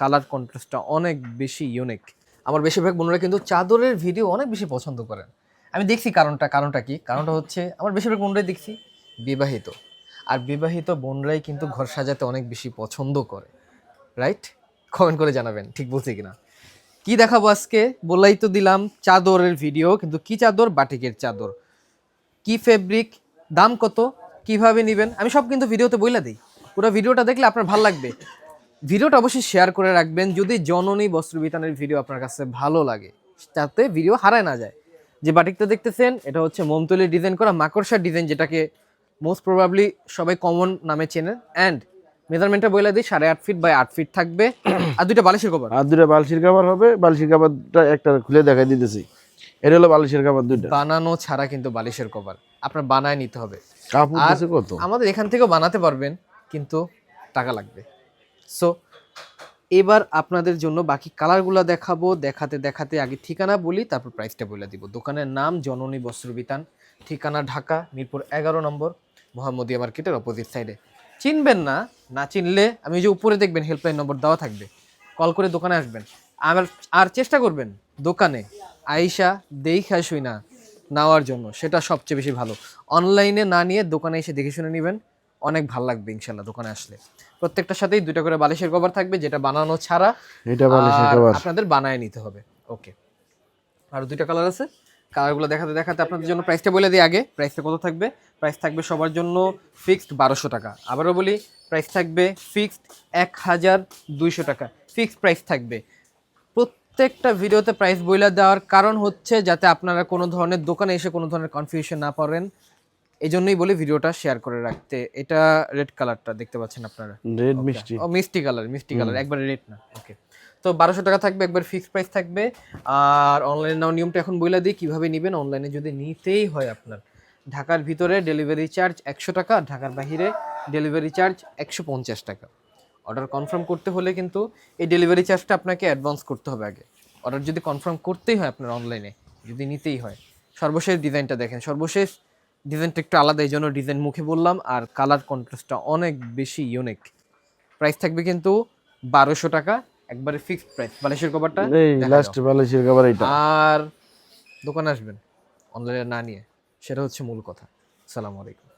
Colour কন্ট্রাস্টটা অনেক বেশি unique আমার বেশিরভাগ বোনরা কিন্তু চাদরের ভিডিও অনেক বেশি পছন্দ করেন। আমি দেখছি কারণটা কারণটা কি? কারণটা হচ্ছে, আমার বেশিরভাগ বোনরাই দেখছি বিবাহিত। আর বিবাহিত বোনরাই কিন্তু ঘর সাজাতে অনেক বেশি পছন্দ করে। রাইট কমেন্ট করে জানাবেন, ঠিক বলছি কিনা? কি দেখাবো আজকে? বললাই তো দিলাম, চাদরের ভিডিও কিন্তু কি চাদর? বাটিকের চাদর। কি ফেব্রিক দাম কত? কীভাবে নেবেন? আমি সব কিন্তু ভিডিওতে বইলা দিই। পুরো ভিডিওটা দেখলে আপনার ভালো লাগবে। ভিডিওটা অবশ্যই শেয়ার করে রাখবেন যদি জননী বস্ত্র বিতানের ভিডিও আপনার কাছে ভালো লাগে তাতে ভিডিও হারায় না যায়। যে বাটিকটা দেখতেছেন এটা হচ্ছে মোমতলি ডিজাইন করা মাকড়সার ডিজাইন যেটাকে মোস্ট প্রবাবলি সবাই কমন নামে চেনেন। অ্যান্ড মেজারমেন্টটা বলে দিই সাড়ে আট ফিট বাই আট ফিট থাকবে। আর দুইটা বালিশের কভার আর দুটা বালশির কাবার হবে বালশির কাবারটা একটা খুলে দেখাই দিতেছি। এটা হলো বালিশের কাবার দুইটা। বানানো ছাড়া কিন্তু বালিশের কভার আপনার বানায় নিতে হবে। কাপড় কত? আমাদের এখান থেকেও বানাতে পারবেন কিন্তু টাকা লাগবে। সো এবার আপনাদের জন্য বাকি কালারগুলো দেখাবো। দেখাতে দেখাতে আগে ঠিকানা বলি, তারপর প্রাইসটা বলে দিব। দোকানের নাম জননী বস্ত্রবিতান, ঠিকানা ঢাকা, মিরপুর এগারো নম্বর, মোহাম্মদিয়া মার্কেটের অপোজিট সাইডে চিনবেন না না চিনলে আমি যে উপরে দেখবেন হেল্পলাইন নম্বর দেওয়া থাকবে। কল করে দোকানে আসবেন। আর আর চেষ্টা করবেন দোকানে আইসা দেখা শুই না নেওয়ার জন্য। সেটা সবচেয়ে বেশি ভালো। অনলাইনে না নিয়ে দোকানে এসে দেখে শুনে নেবেন। অনেক ভালো লাগবে ইনশাল্লাহ দোকানে আসলে। প্রত্যেকটার সাথেই দুইটা করে বালিশের কভার থাকবে যেটা বানানো ছাড়া এটা বালিশের কাবার আপনাদের বানায় নিতে হবে। ওকে আর দুইটা কালার আছে। কালারগুলো দেখাতে দেখাতে আপনাদের জন্য প্রাইসটা বলে দিই আগে। প্রাইসটা কত থাকবে? প্রাইস থাকবে সবার জন্য ফিক্সড বারোশো টাকা। আবারও বলি প্রাইস থাকবে ফিক্সড এক হাজার দুইশো টাকা। ফিক্সড প্রাইস থাকবে। প্রত্যেকটা ভিডিওতে প্রাইস বইলা দেওয়ার কারণ হচ্ছে যাতে আপনারা কোনো ধরনের দোকানে এসে কোনো ধরনের কনফিউশন না পড়েন। এই জন্যই বলি ভিডিওটা শেয়ার করে রাখতে। এটা রেড কালারটা দেখতে পাচ্ছেন আপনারা? রেড মিষ্টি। ও মিষ্টি কালার মিষ্টি কালার একবারে রেড না। ওকে তো বারোশো টাকা থাকবে একবার ফিক্সড প্রাইস থাকবে। আর অনলাইনে নাও নিয়মটা এখন বইলা দিই কীভাবে নেবেন? অনলাইনে যদি নিতেই হয় আপনার ঢাকার ভিতরে ডেলিভারি চার্জ একশো টাকা ঢাকার বাইরে ডেলিভারি চার্জ একশো পঞ্চাশ টাকা। অর্ডার কনফার্ম করতে হলে কিন্তু এই ডেলিভারি চার্জটা আপনাকে অ্যাডভান্স করতে হবে আগে। অর্ডার যদি কনফার্ম করতেই হয় আপনার অনলাইনে যদি নিতেই হয়। সর্বশেষ ডিজাইনটা দেখেন সর্বশেষ ডিজাইনটা একটু আলাদা এই জন্য ডিজাইন মুখে বললাম। আর কালার কন্ট্রাস্টটা অনেক বেশি ইউনিক প্রাইস থাকবে কিন্তু বারোশো টাকা একবারে ফিক্সড প্রাইস বালিশের কভারটা এই লাস্ট বালিশের কভার এটা আর দোকানে আসবেন অনলাইনে না নিয়ে সেটা হচ্ছে মূল কথা। আসসালামু আলাইকুম।